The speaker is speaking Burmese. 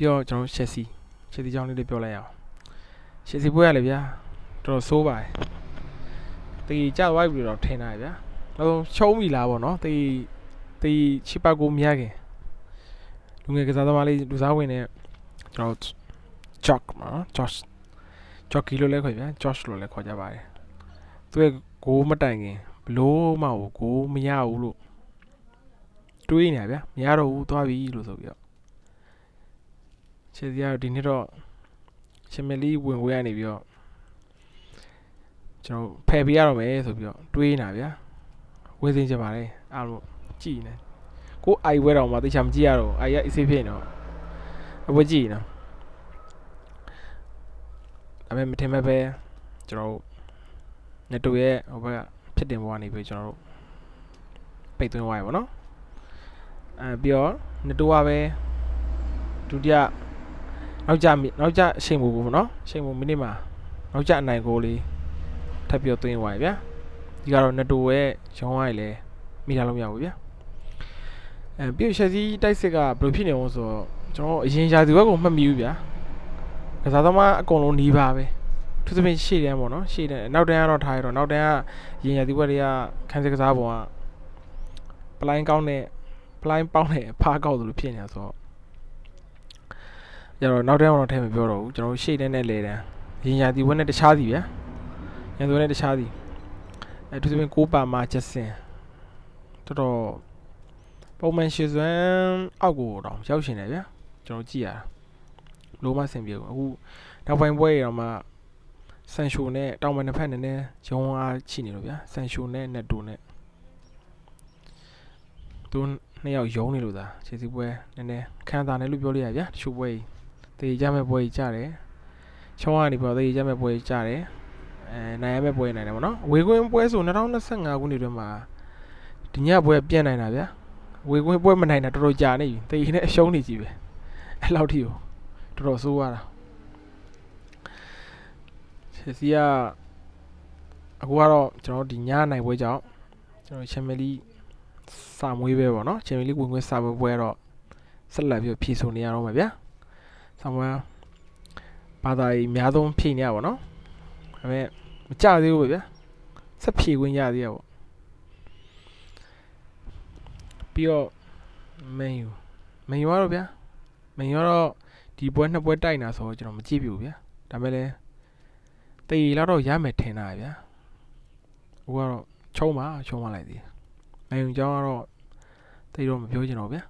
ပြီးတော့ကျွန်တော်တို့ Chelsea Chelsea ကြောင်းလေးတွေပြောလိုက်အောင် Chelsea ပွဲရလေဗျာတော်တော်ဆိုးပါတယ်တေးကြသွားပြီလို့တော့ထင်တာဗျာနောက်ဆုံးရှုံးပြီလားဗောနော်တေးတေးချစ်ပါကိုမရခင်လူငယ်ကစားသမားလေးလူစားဝင်နဲ့ကျွန်တော် Jock မှာနော် Josh Jockey လို့လည်းခေါ်ဗျာ Josh လို့လည်းခေါ်ကြပါတယ်သူရဲ့ဂိုးမတိုင်ခင်ဘလို့မှကိုဂိုးမရဘူးလို့တွေးနေရဗျာမရတော့ဘူးသွားပြီလို့ဆိုပြီးတော့ ချယ်ဆီကတော့ဒီနှစ်တော့ချင်မလီဝင်ဝဲရနေပြီးတော့ကျွန်တော်ဖယ်ပေးရတော့မယ်ဆိုပြီးတော့တွေးနေတာဗျာဝယ်စင်းချင်ပါတယ်အားလို့ကြည်နေကိုအိုင်ဝဲတော့မှတေချာမကြည့်ရတော့အိုင်ရအစ်စေးဖြစ်နေတော့အဝဲကြည့်နော်ဒါပေမဲ့မထင်မဲ့ပဲကျွန်တော်တို့နေတူရဲ့ဟိုဘက်ကဖြစ်တင်ဘွားနေပြီးကျွန်တော်တို့ပိတ်သွင်းသွားရပါတော့အဲပြီးတော့နေတူကပဲဒုတိယ နောက်ကြမိနောက်ကြအချိန်မူဘူးပေါ့နော်အချိန်မူမိနစ်မှာနောက်ကြအနိုင်ကိုလေးထပ်ပြီးတော့သွင်းသွားရဗျာဒီကတော့နတိုရဲ့ရောင်းရည်လဲမိထားလို့မရဘူးဗျာအဲပြီးတော့ရှက်စီတိုက်စစ်ကဘယ်လိုဖြစ်နေအောင်ဆိုတော့ကျွန်တော်အရင်ရာသီဘက်ကိုမှတ်မိဘူးဗျာကစားသမားအကုန်လုံးနီးပါပဲသူသဖြင့်ရှေ့တန်းပေါ့နော်ရှေ့တန်းနောက်တန်းကတော့ထားရတော့နောက်တန်းကရင်ရာသီဘက်တွေကခန်းစစ်ကစားပုံကပလိုင်းကောင်းတဲ့ပလိုင်းပေါင်းတဲ့အဖားကောက်သလိုဖြစ်နေတာဆိုတော့ ကျတော့နောက်တန်းတော့ထဲမပြောတော့ဘူးကျွန်တော်တို့ရှေ့တန်းနဲ့လေတန်းရင်ညာဒီဝက်နဲ့တခြားစီဗျာရန်သူနဲ့တခြားစီအဲသူစပင်ကိုပါမာချက်စင်တော်တော်ပုံမှန်ရှေ့စွမ်းအောက်ကိုတော့ရောက်ရှင်တယ်ဗျာကျွန်တော်ကြည့်ရတာလိုမဆင်ပြေဘူးအခုနောက်ပိုင်းပွဲတွေတော့မှဆန်ရှိုနဲ့တောင်ပန်တစ်ဖက်နည်းနည်းရုံအားချိနေလို့ဗျာဆန်ရှိုနဲ့နက်တိုနဲ့သူနှစ်ယောက်ယုံနေလို့သာခြေစီပွဲနည်းနည်းခံစားနေလို့ပြောလိုက်ရဗျာတချို့ပွဲကြီး တေးကြမဲ့ပွဲကြီးကြတယ်ချောင်းကနေပေါ်တေးကြမဲ့ပွဲကြီးကြတယ်အဲနိုင်ရမဲ့ပွဲနိုင်တယ်ဗောနော်ဝေကွင်းပွဲဆို2025ခုနှစ်တွင်းမှာဒီညပွဲပြတ်နိုင်တာဗျာဝေကွင်းပွဲမနိုင်တာတော်တော်ကြာနေပြီတေးနဲ့အရှုံးနေကြီးပဲအဲ့လောက်ထိကိုတော်တော်ဆိုးရတာချယ်ဆီကအခုကတော့ကျွန်တော်တို့ဒီညနိုင်ပွဲကြောင့်ကျွန်တော်ချန်မလီစာမွေးပဲဗောနော်ချန်မလီဝင်ခွင့်စာပွဲပွဲတော့ဆက်လက်ပြီးတော့ဖြည့်ဆို့နေရတော့မှာဗျာ somewhere ဘာသာရေးအများဆုံးဖြည့်နေရပါတော့ဒါပေမဲ့မကြသေးဘူးပဲဗျာဆက်ဖြည့်ခွင့်ရသေးရပေါ့ပြီးတော့ menu menu ကတော့ဗျာ menu ကတော့ဒီပွဲနှစ်ပွဲတိုက်နေတာဆိုတော့ကျွန်တော်မကြည့်ပြဘူးဗျာဒါပေမဲ့လည်းတေးလောက်တော့ရမယ်ထင်တာဗျာဟိုကတော့ချုံးပါချုံးပါလိုက်သေးတယ် menu အကြောင်းကတော့တေးတော့မပြောချင်တော့ဗျာ